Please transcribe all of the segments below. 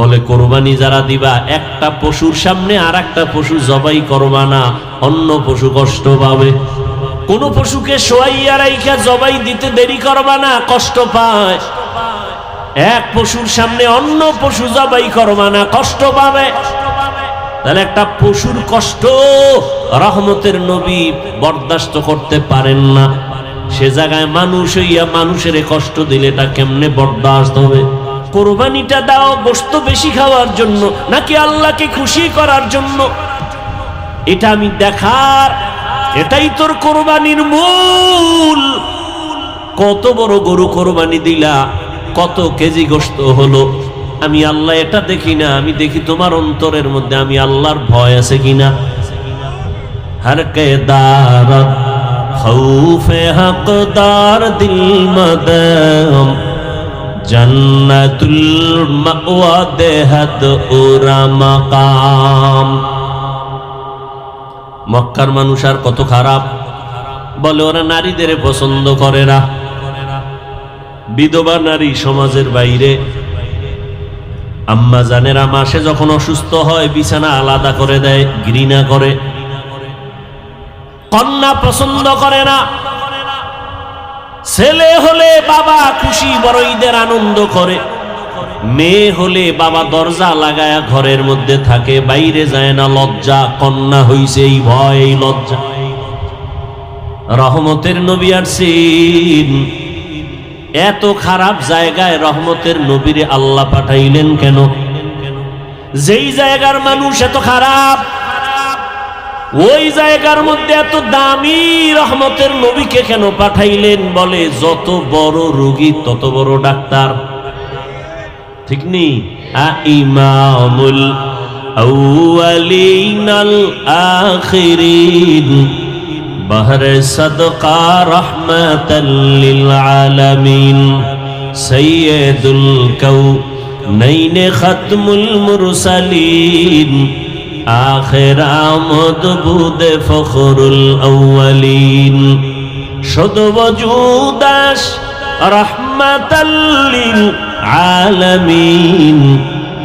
বলে, কোরবানি যারা দিবা, একটা পশুর সামনে আর একটা পশু জবাই করবা না, অন্য পশু কষ্ট পাবে। কোন পশুকে রাইখা জবাই দিতে দেরি করবা না, কষ্ট পায়। এক পশুর সামনে অন্য পশু জবাই করবা না, কষ্ট পাবে। তাহলে একটা পশুর কষ্ট রহমতের নবী বরদাস্ত করতে পারেন না। সে জায়গায় মানুষ হইয়া মানুষের কষ্ট দিলে এটা কেমনে বরদাস্ত হবে? কোরবানিটা দাও গোস্ত বেশি খাওয়ার জন্য, নাকি আল্লাহকে খুশি করার জন্য? এটা আমি দেখার, এটাই তোর কোরবানির মূল। কত বড় গরু কোরবানি দিলা, কত কেজি গোস্ত হলো। আমি আল্লাহ এটা দেখি না, আমি দেখি তোমার অন্তরের মধ্যে আমি আল্লাহর ভয় আছে কিনা? হর কে দারত, খৌফে হকদার দিল মদম। জন্নতুল মাওয়া মাকাম। মক্কার মানুষ আর কত খারাপ? বলে ওরা নারীদের পছন্দ করে না। বিধবা নারী সমাজের বাইরে। আম্মা জানেরা মাসে যখন অসুস্থ হয়, বিছানা আলাদা করে দেয়, ঘৃণা করে। কন্যা পছন্দ করে না। ছেলে হলে বাবা খুশি বড় ঈদের আনন্দ করে। মেয়ে হলে বাবা দরজা লাগায়া ঘরের মধ্যে থাকে, বাইরে যায় না, লজ্জা, কন্যা হইছে এই ভয়, এই লজ্জা। রহমতের নবী আর সিন এত খারাপ জায়গায় রহমতের নবীরে আল্লাহ পাঠাইলেন কেন? যেই জায়গার মানুষ এত খারাপ ওই জায়গার মধ্যে এত দামি রহমতের নবীকে কেন পাঠাইলেন বলে, যত বড় রোগী, তত বড় ডাক্তার। ঠিক নেই বহরে সৈয়দুল কৌ নৈনে খতমুল মুরসালিন। আখের আমদ বুদে ফখরুল আউয়ালিন। সদবজুদাস রহমাতাল্লিল আলমিন।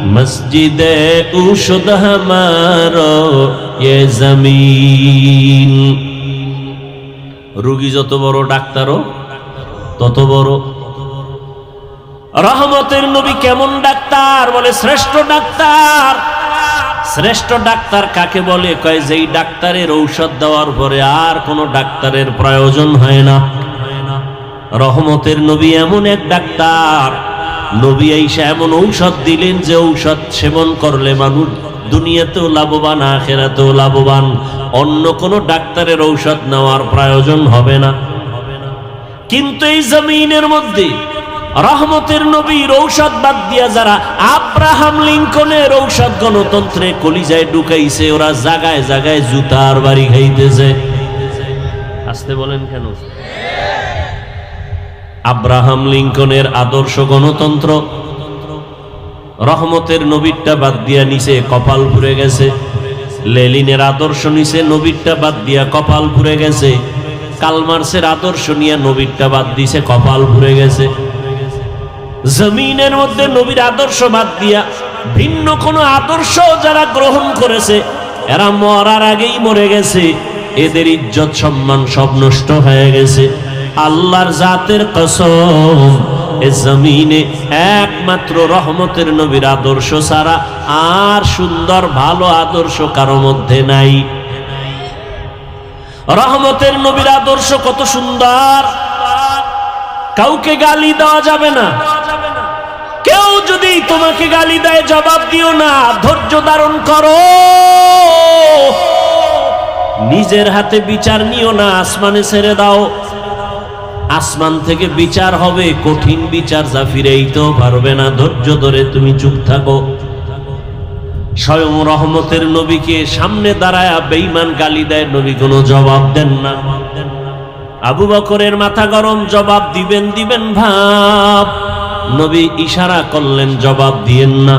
মসজিদে উষদ হমারো এ জমিন। রুগী যত বড় ডাক্তারও, তত বড়। রহমতের নবী কেমন ডাক্তার? বলে শ্রেষ্ঠ ডাক্তার। শ্রেষ্ঠ ডাক্তার কাকে বলে? কয়, যেই ডাক্তারের ঔষধ দেওয়ার পরে আর কোনো ডাক্তারের প্রয়োজন হয় না। রহমতের নবী এমন এক ডাক্তার। নবী আইসা এমন ঔষধ দিলেন যে ঔষধ সেবন করলে মানুষ দুনিয়াতেও লাভবান, আখেরাতেও লাভবান। অন্য কোনো ডাক্তারের ঔষধ নেওয়ার প্রয়োজন হবে না। কিন্তু এই জমিনের মধ্যে রহমতের নবীর ঔষধ বাদ দিয়া যারা আব্রাহাম লিঙ্কনের ঔষধ গণতন্ত্রে কলিজায় ঢুকাইছে, ওরা জাগায় জাগায় জুতার বাড়ি খাইতেছে। আসতে বলেন কেন? আব্রাহাম লিঙ্কনের আদর্শ গণতন্ত্র, রহমতের নবীরটা বাদ দিয়া নিচে কপাল পুড়ে গেছে। লেলিনের আদর্শ নিচে নবীরটা বাদ দিয়া কপাল পুড়ে গেছে। কালমার্সের আদর্শ নিয়ে নবীরটা বাদ দিছে, কপাল পুড়ে গেছে। জমিনের মধ্যে নবীর আদর্শ বাদ দিয়া ভিন্ন কোনো আদর্শ যারা গ্রহণ করেছে, এরা মরার আগেই মরে গেছে। এদের ইজ্জত সম্মান সব নষ্ট হয়ে গেছে। আল্লাহর জাতের কসম, এ জমিনে একমাত্র রহমতের নবীর আদর্শ ছাড়া আর সুন্দর ভালো আদর্শ কারও মধ্যে নাই। রহমতের নবীর আদর্শ কত সুন্দর। কাউকে গালি দেওয়া যাবে না। কেউ যদি তোমাকে গালি দেয়, জবাব দিও না। ধৈর্য ধারণ করো। নিজের হাতে বিচার নিও না, আসমানে ছেড়ে দাও। আসমান থেকে বিচার হবে, কঠিন বিচার যা ফিরেইতেও পারবে না। ধৈর্য ধরে তুমি চুপ থাকো। স্বয়ং রহমতের নবীকে সামনে দাঁড়ায় বেইমান গালি দেয়, নবী কোনো জবাব দেন না। আবু বকরের মাথা গরম, জবাব দিবেন দিবেন ভাব। নবী ইশারা করলেন, জবাব দিয়েন না।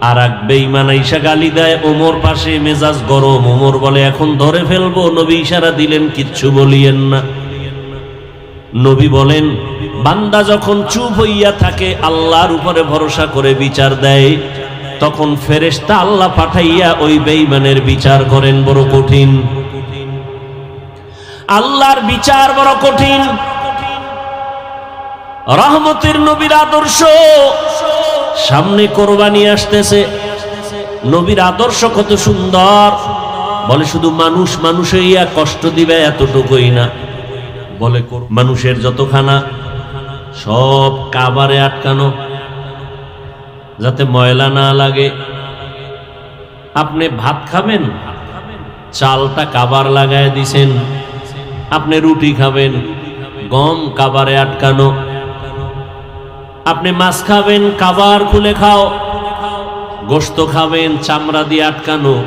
আর এক বেইমান ঈশা গালি দেয়, ওমর পাশে মেজাজ গরম, ওমর বলে, এখন ধরে ফেলব। নবী ইশারা দিলেন, কিচ্ছু বলিয়েন না। নবী বলেন, বান্দা যখন চুপ হইয়া থাকে, আল্লাহর উপরে ভরসা করে বিচার দেয়, তখন ফেরেশতা আল্লাহ পাঠাইয়া ওই বেঈমানের বিচার করেন, বড় কঠিন। আল্লাহর বিচার বড় কঠিন। রহমতের নবীর আদর্শ। সামনে কোরবানি আসতেছে। নবীর আদর্শ কত সুন্দর। বলে শুধু মানুষ মানুষে ইয়া কষ্ট দিবে এতটুকুই না। বলে মানুষের যতখানা সব কাবারে আটকানো। যাতে ময়লা না লাগে। আপনি ভাত খাবেন? চালটা কাবার লাগায় দিছেন। আপনি রুটি খাবেন। গম কাবারে আটকানো। আপনি মাছ খাবেন কাবার খুলে খাও। গোস্ত খাবেন, চামড়া দিয়ে আটকানো।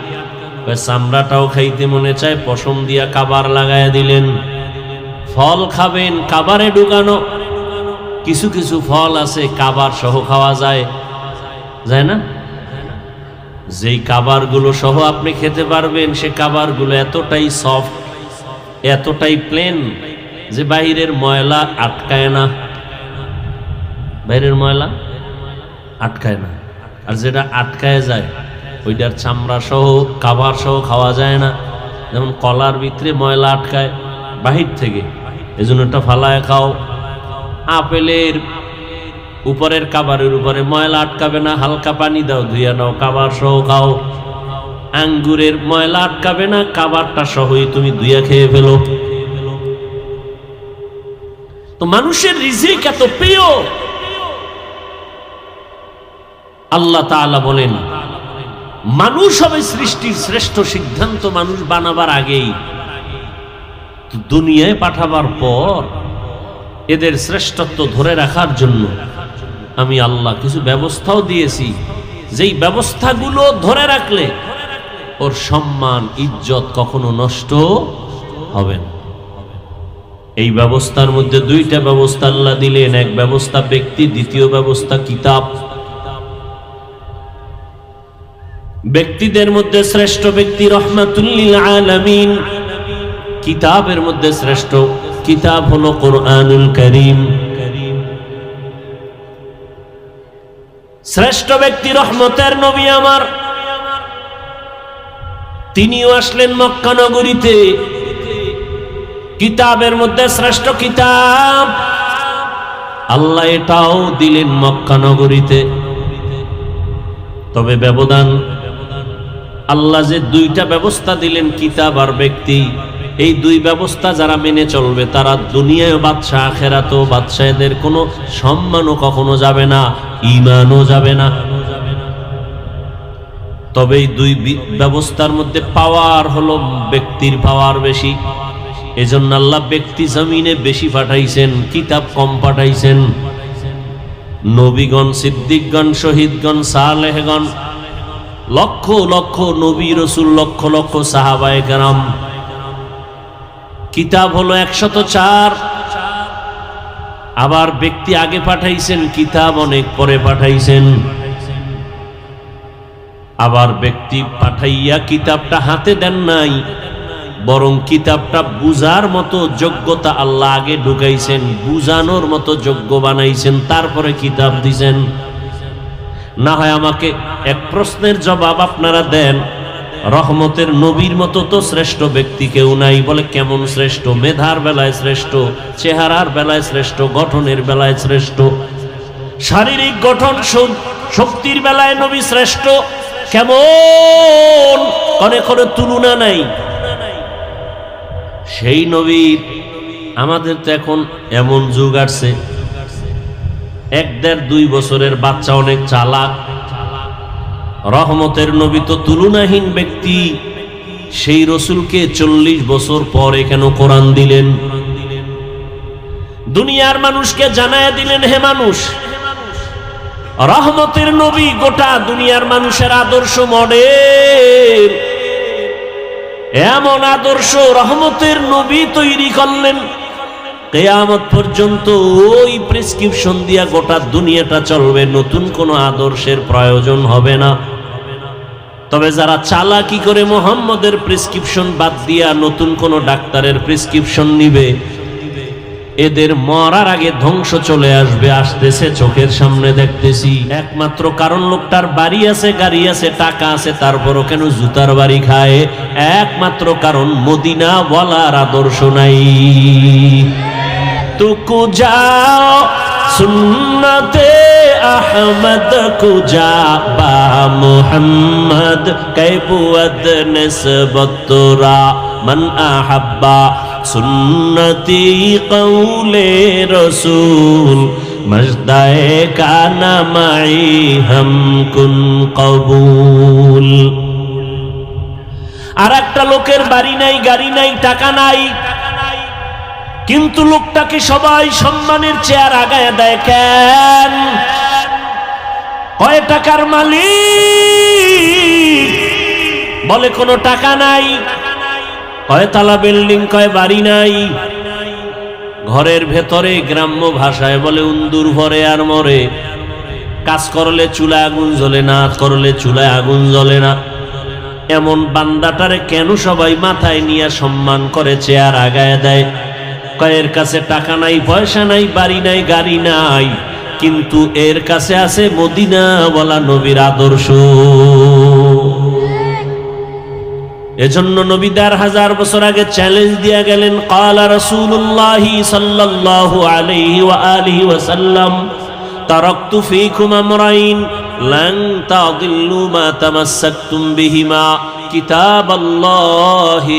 চামড়াটাও খাইতে মনে চায়, পশম দিয়া কাবার লাগায় দিলেন। ফল খাবেন, কাবারে ঢুকানো। কিছু কিছু ফল আছে, কাবার সহ খাওয়া যায়। যায় না? যেই কাবারগুলো সহ আপনি খেতে পারবেন, সে কাবারগুলো এতটাই সফট এতটাই প্লেন যে বাইরের ময়লা আটকায় না। বাইরের ময়লা আটকায় না। আর যেটা আটকায় যায়, ওইটার চামড়া সহ, কাবার সহ খাওয়া যায় না। যেমন কলার ভিতরে ময়লা আটকায়, বাহির থেকে। এই জন্য একটা ফালায় খাও। আপেলের উপরের কাবারের উপরে ময়লা আটকাবে না। হালকা পানি দাও, ধুইয়া নাও, কাবার সহ খাও। আঙ্গুরের ময়লা আটকাবে না, কাবারটা সহই তুমি ধুইয়া খেয়ে ফেলো। তো মানুষের রিজিক এত প্রিয়। আল্লাহ তাআলা বলেন, মানুষ হবে সৃষ্টির শ্রেষ্ঠ সিদ্ধান্ত মানুষ বানাবার আগেই। দুনিয়ায় পাঠাবার পর এদের শ্রেষ্ঠত্ব ধরে রাখার জন্য আমি আল্লাহ কিছু ব্যবস্থাও দিয়েছি। যেই ব্যবস্থাগুলো ধরে রাখলে ওর সম্মান, ইজ্জত কখনো নষ্ট হবে না। এই ব্যবস্থার মধ্যে দুইটা ব্যবস্থা আল্লাহ দিলেন, এক ব্যবস্থা ব্যক্তি, দ্বিতীয় ব্যবস্থা কিতাব। ব্যক্তিদের মধ্যে শ্রেষ্ঠ ব্যক্তি রহমাতুল্লিল আলামিন। কিতাবের মধ্যে শ্রেষ্ঠ কিতাব হলো কোরআনুল করিম। শ্রেষ্ঠ ব্যক্তি রহমতের নবী আমার। তিনিও আসলেন মক্কা নগরীতে। কিতাবের মধ্যে শ্রেষ্ঠ কিতাব। আল্লাহ এটাও দিলেন মক্কা নগরীতে। তবে ব্যবধান আল্লাহ যে দুইটা ব্যবস্থা দিলেন, কিতাব আর ব্যক্তি, এই দুই ব্যবস্থা যারা মেনে চলবে, তারা দুনিয়ায় বাদশাহ, আখেরাতেও বাদশাহ এদের কোনো সম্মানও কখনো যাবে না ইমানও যাবে না। তবে এই দুই ব্যবস্থার মধ্যে পাওয়ার হলো ব্যক্তির পাওয়ার বেশি। এজন্য আল্লাহ ব্যক্তি জমিনে বেশি পাঠাইছেন, কিতাব কম পাঠাইছেন। নবীগণ, সিদ্দিকগণ, শহীদগণ, সালেহগণ লক্ষ লক্ষ নবী রসুল, লক্ষ লক্ষ সাহাবায়ে কেরাম। কিতাব হলো একশত চার। আবার ব্যক্তি আগে পাঠাইছেন, কিতাব অনেক পরে পাঠাইছেন। আবার ব্যক্তি পাঠাইয়া কিতাবটা হাতে দেন নাই, বরং কিতাবটা বুজার মতো যোগ্যতা আল্লাহ আগে ঢুকাইছেন বুজানোর মতো যোগ্য বানাইছেন, তারপরে কিতাব দিছেন। না হয় আমাকে এক প্রশ্নের জবাব আপনারা দেন। রহমতের নবীর মতো তো শ্রেষ্ঠ ব্যক্তি কেউ নাই। বলে কেমন শ্রেষ্ঠ? মেধার বেলায় শ্রেষ্ঠ, চেহারার বেলায় শ্রেষ্ঠ, গঠনের বেলায় শ্রেষ্ঠ। শারীরিক গঠন শক্তির বেলায় নবী শ্রেষ্ঠ। কেমন? করে করে তুলনা নাই। সেই নবীর আমাদের তো এখন এমন যুগ আসছে। এক দেড় দুই বছরের বাচ্চা অনেক চালাক। রহমতের নবী তো তুলনাহীন ব্যক্তি। সেই রসুলকে চল্লিশ বছর পরে কেন কোরআন দিলেন? দুনিয়ার মানুষকে জানায় দিলেন, হে মানুষ, রহমতের নবী গোটা দুনিয়ার মানুষের আদর্শ মডেল। এমন আদর্শ রহমতের নবী তৈরি করলেন কেয়ামত পর্যন্ত ওই প্রেসক্রিপশন দিয়া গোটা দুনিয়াটা চলবে, নতুন কোনো আদর্শের প্রয়োজন হবে না। তবে যারা চালাকি করে মোহাম্মদের প্রেসক্রিপশন বাদ দিয়া নতুন কোনো ডাক্তারের প্রেসক্রিপশন নিবে, এদের মরার আগে ধ্বংস চলে আসবে, আসতেছে চোখের সামনে দেখতেছি। একমাত্র কারণ লোকটার বাড়ি আছে, গাড়ি আছে, টাকা আছে, তারপরও কেন জুতার বাড়ি খায়? একমাত্র কারণ মদিনা বলার আদর্শ নাই। তুকু যাও, সুন্নতে আহমদ কুজা বা মুহাম্মদ কৈবুয়দ নিসবতরা মন আহাব্বা সুন্নতি কৌলে রসুল, মজদায়ে কানা মাই হম কুন কবুল। আর একটা লোকের বাড়ি নাই, গাড়ি নাই, টাকা নাই কিন্তু লোকটাকে সবাই সম্মানের চেয়ার আগায় দেয় কেন? কয় টাকার মালিক? বলে, কোনো টাকা নাই। কয় তালা বিল্ডিং, কয় বাড়ি নাই। ঘরের ভেতরে গ্রাম্য ভাষায় বলে, উন্দুর ভরে আর মরে। কাজ করলে চুলায় আগুন জ্বলে না, করলে চুলায় আগুন জ্বলে না। এমন বান্দাটারে কেন সবাই মাথায় নিয়ে সম্মান করে, চেয়ার আগায় দেয়? কয়ের কাছে টাকা নাই, পয়সা নাই, বাড়ি নাই, গাড়ি নাই। কিন্তু এর কাছে আছে মদিনা বলা নবীর আদর্শ। এজন্য নবী দেড় হাজার বছর আগে চ্যালেঞ্জ দিয়া গেলেন, কালা রসুল্লাহি সাল্লাল্লাহু আলাইহি ওয়া আলিহি ওয়া সাল্লাম, তারাকতু ফীকুম আমরাইন লান তাদিল্লু মা তামাসসাকতুম বিহিমা, কিতাবাল্লাহি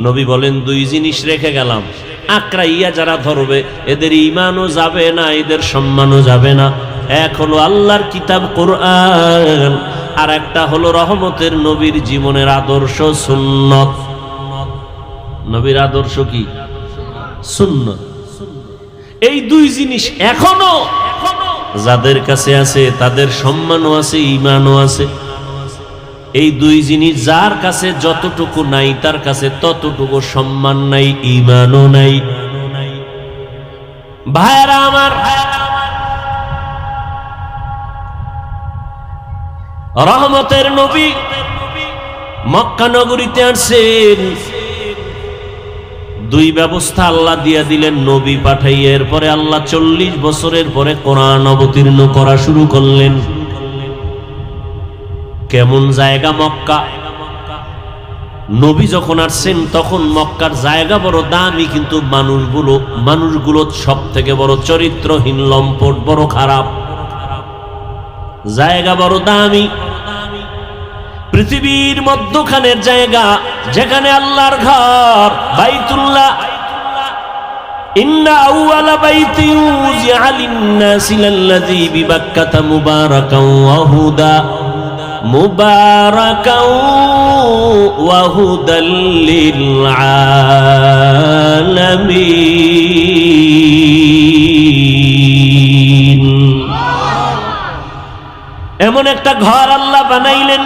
নবী বলেন, দুই জিনিস রেখে গেলাম। আক্রাইয়া যারা ধরবে, এদের ইমানও যাবে না, এদের সম্মানও যাবে না। এক হলো আল্লাহর কিতাব কোরআন, আর একটা হলো রহমতের নবীর জীবনের আদর্শ সুন্নত। নবীর আদর্শ কি? সুন্নত। এই দুই জিনিস এখনও যাদের কাছে আছে, তাদের সম্মানও আছে ইমানও আছে। এই দুই জিনিস যার কাছে যতটুকু নাই, তার কাছে ততটুকু সম্মান নাই ইমানও নাই। ভাইরা আমার, রহমতের নবী মক্কা নগরীতে আসছেন। দুই ব্যবস্থা আল্লাহ দিয়া দিলেন, নবী পাঠাই এরপরে আল্লাহ চল্লিশ বছরের পরে কোরআন অবতীর্ণ করা শুরু করলেন। কেমন জায়গা মক্কা? নবী যখন আসছেন, তখন মক্কার জায়গা বড় দামি, কিন্তু মানুষগুলো মানুষগুলো সব থেকে বড় চরিত্রহীন, লম্পট বড় খারাপ। জায়গা বড় দামি। পৃথিবীর মধ্যখানের জায়গা, যেখানে আল্লাহর ঘর, বাইতুল্লাহ। ইন্না আউয়ালা مباركا وهدى للعالمين এমন একটা ঘর আল্লাহ বানাইলেন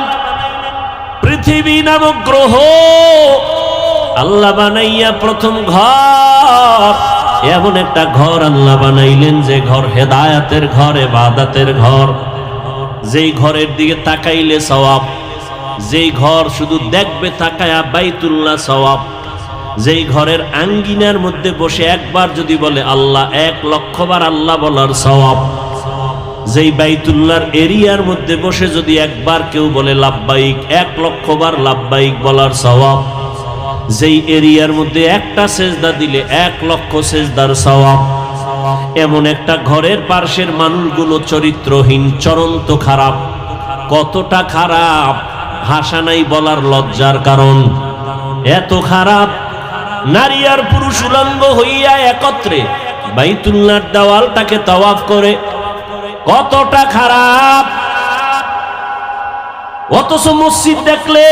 পৃথিবী নামক গ্রহ আল্লাহ বানাইয়া প্রথম ঘর এমন একটা ঘর আল্লাহ বানাইলেন যে ঘর হেদায়াতের ঘর এবাদাতের ঘর যেই ঘরের দিকে তাকাইলে সওয়াব, যেই ঘর শুধু দেখবে তাকায়া বাইতুল্লাহ সওয়াব, যেই ঘরের আঙ্গিনার মধ্যে বসে একবার যদি বলে আল্লাহ এক লক্ষবার আল্লাহ বলার সওয়াব, যেই বাইতুল্লার এরিয়ার মধ্যে বসে যদি একবার কেউ বলে লাভবাইক এক লক্ষবার লাভবাইক বলার সওয়াব, যেই এরিয়ার মধ্যে একটা সেজদা দিলে এক লক্ষ সেজদার সওয়াব। এমন একটা ঘরের পার্শ্বের মানুষগুলো চরিত্রহীন, চরন্ত খারাপ। কতটা খারাপ? ভাষা নাই বলার লজ্জার কারণ। এত খারাপ? নারী আর পুরুষ উলঙ্গ হইয়া একত্রে বাইতুল্লার দেওয়ালটাকে তওয়াফ করে। কতটা খারাপ? অথচ মসজিদ দেখলে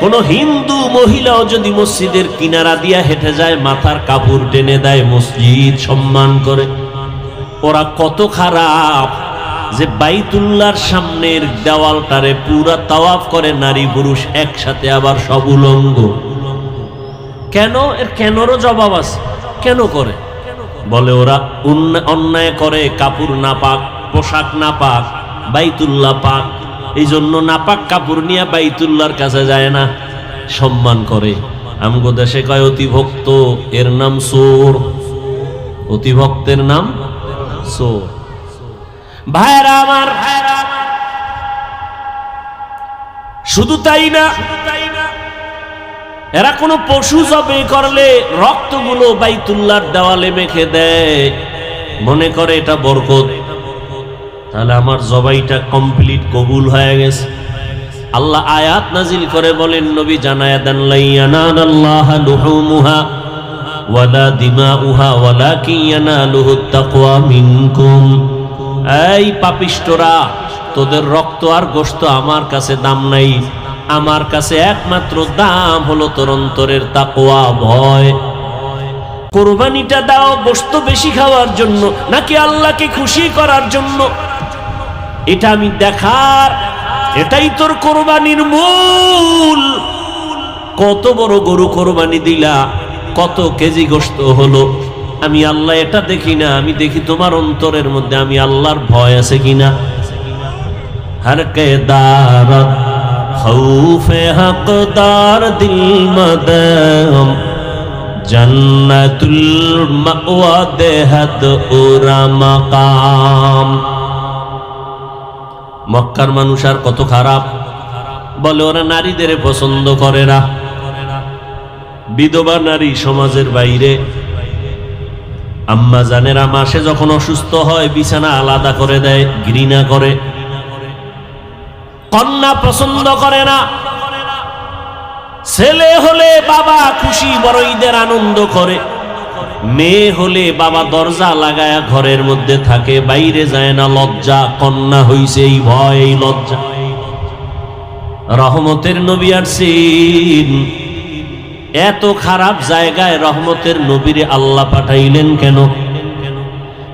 কোন হিন্দু মহিলাও যদি মসজিদের কিনারা দিয়া হেঁটে যায়, মাথার কাপড় টেনে দেয়, মসজিদ সম্মান করে। ওরা কত খারাপ যে বাইতুল্লার সামনের দেওয়ালটারে পুরা তাওয়াফ করে, নারী পুরুষ একসাথে আবার সব উলঙ্গ। কেন? এর কেনরও জবাব আছে। কেন করে? বলে ওরা অন্যায় করে, কাপড় না পাক, পোশাক না পাক, বাইতুল্লাহ পাক। এই জন্য নাপাক কাপড় নিয়ে বাইতুল্লাহর কাছে যায় না, সম্মান করে। আমগো দেশে কয় অতিভক্ত, এর নাম সোর অতিভক্তের নাম সোর ভাইরা আমার, শুধু তাই না, এরা কোনো পশু জবে করলে রক্তগুলো বাইতুল্লার দেওয়ালে মেখে দেয়। মনে করে এটা বরকত। তাহলে আমার জবাইটা কমপ্লিট কবুল হয়ে গেছে। আল্লাহ আয়াত নাজিল করে বলেন, নবী জানায় দেন লাইয়ানান আল্লাহ লুহুমুহা ওয়ালা দিমাউহা ওয়ালাকিন ইয়ানালুহু তাকওয়া মিনকুম। এই পাপিষ্টরা তোদের রক্ত আর গোশত আমার কাছে দাম নাই। আমার কাছে একমাত্র দাম হলো তোর অন্তরের তাকওয়া, ভয়। কোরবানিটা দাও গোশত বেশি খাওয়ার জন্য, নাকি আল্লাহকে খুশি করার জন্য? এটা আমি দেখার, এটাই তোর কোরবানির মূল। কত বড় গরু কোরবানি দিলা, কত কেজি গোস্ত হলো। আমি আল্লাহ এটা দেখি না, আমি দেখি তোমার অন্তরের মধ্যে আমি আল্লাহর ভয় আছে কিনা হর খৌফে হকদার দিল জন্নতুল মাওয়া দেহত উরা মাকাম। মক্কার মানুষ আর কত খারাপ? বলে, ওরা নারীদের পছন্দ করে না। বিধবা নারী সমাজের বাইরে। আম্মা জানেরা মাসে যখন অসুস্থ হয়, বিছানা আলাদা করে দেয়, ঘৃণা করে। কন্যা পছন্দ করে না। ছেলে হলে বাবা খুশি বড় ঈদের আনন্দ করে। মেয়ে হলে বাবা দরজা লাগায়া ঘরের মধ্যে থাকে, বাইরে যায় না, লজ্জা, কন্যা হইছে এই ভয়, এই লজ্জা। রহমতের নবী আসছেন এত খারাপ জায়গায় রহমতের নবীরে আল্লাহ পাঠাইলেন কেন?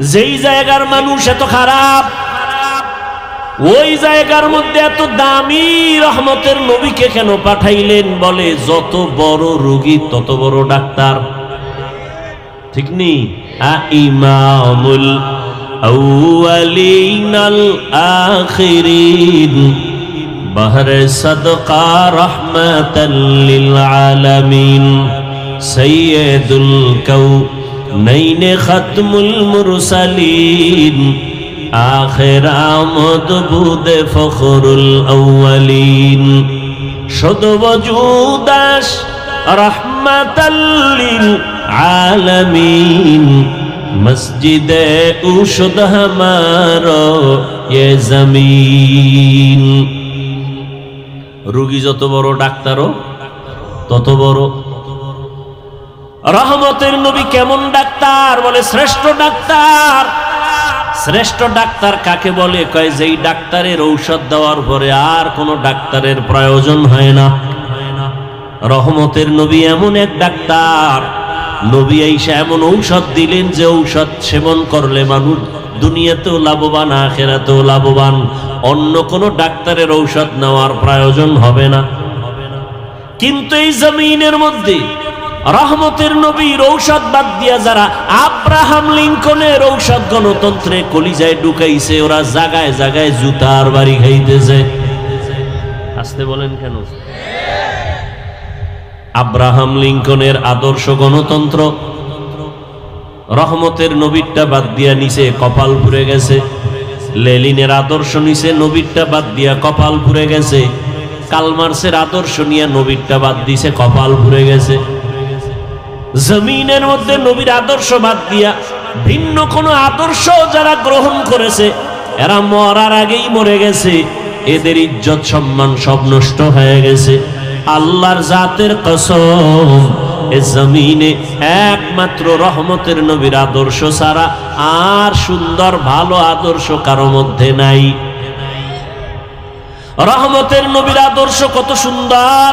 যেই জায়গার মানুষ এত খারাপ, ওই জায়গার মধ্যে এত দামি রহমতের নবীকে কেন পাঠাইলেন বলে, যত বড় রোগী তত বড় ডাক্তার। ঠিক নেই আ ইমামুল আউয়ালিনাল আখিরিন بهر صدقہ رحمت للعالمین سید الكونین ختم المرسلین آخر آمد بود فخر الاولین شد রহমাতাল্লিল আলমিন। মসজিদে উষদ ہمارا یہ রুগী যত বড় ডাক্তার তত বড়। রহমতের নবী কেমন ডাক্তার বলে, শ্রেষ্ঠ ডাক্তার। শ্রেষ্ঠ ডাক্তার কাকে বলে? কয় যে ডাক্তারের ঔষধ দেওয়ার পরে আর কোনো ডাক্তারের প্রয়োজন হয় না। রহমতের নবী এমন এক ডাক্তার। নবী আইসা এমন ঔষধ দিলেন যে ঔষধ সেবন করলে মানুষ দুনিয়াতেও লাভবান, আখেরাতেও লাভবান। অন্য কোনো ডাক্তারের ঔষধ নেওয়ার প্রয়োজন হবে না। কিন্তু এই জমিনের মধ্যে রহমতের নবীর ঔষধ বাদ দিয়া যারা আব্রাহাম লিঙ্কনের ঔষধ গণতন্ত্রে কলিজায় ঢুকাইছে, ওরা জাগায় জাগায় জুতার বাড়ি খাইতেছে। আসতে বলেন কেন? আব্রাহাম লিঙ্কনের আদর্শ গণতন্ত্র। রহমতের নবীরটা বাদ দিয়া নিচে কপাল পুড়ে গেছে। লেলিনের আদর্শ নিচে নবীরটা বাদ দিয়া কপাল পুড়ে গেছে। কালমার্সের আদর্শ নিয়ে নবীরটা বাদ দিছে কপাল পুড়ে গেছে। জমিনের মধ্যে নবীর আদর্শ বাদ দিয়া ভিন্ন কোন আদর্শ যারা গ্রহণ করেছে, এরা মরার আগেই মরে গেছে। এদের ইজ্জত সম্মান সব নষ্ট হয়ে গেছে। আল্লাহর জাতের কসম, এ জমিনে একমাত্র রহমতের নবীর আদর্শ ছাড়া আর সুন্দর ভালো আদর্শ কারও মধ্যে নাই। রহমতের নবীর আদর্শ কত সুন্দর।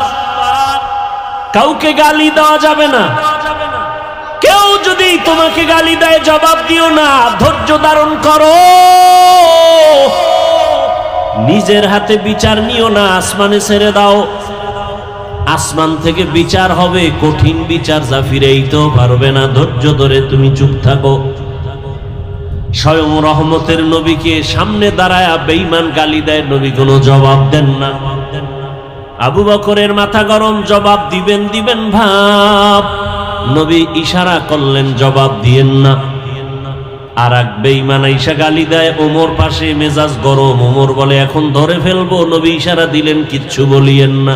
কাউকে গালি দেওয়া যাবে না। কেউ যদি তোমাকে গালি দেয়, জবাব দিও না, ধৈর্য ধারণ করো। নিজের হাতে বিচার নিও না, আসমানে ছেড়ে দাও। আসমান থেকে বিচার হবে, কঠিন বিচার যা ফিরেইতেও পারবে না। ধৈর্য ধরে তুমি চুপ থাকো। স্বয়ং রহমতের নবীকে সামনে দাঁড়ায় বেঈমান গালি দেয় নবী কোনো জবাব দেন না। আবু বকরের মাথা গরম, জবাব দিবেন দিবেন ভাব। নবী ইশারা করলেন, জবাব দিয়েন না। আর এক বেইমান ঈশা গালি দেয়, ওমর পাশে মেজাজ গরম, ওমর বলে, এখন ধরে ফেলব। নবী ইশারা দিলেন, কিচ্ছু বলিয়েন না।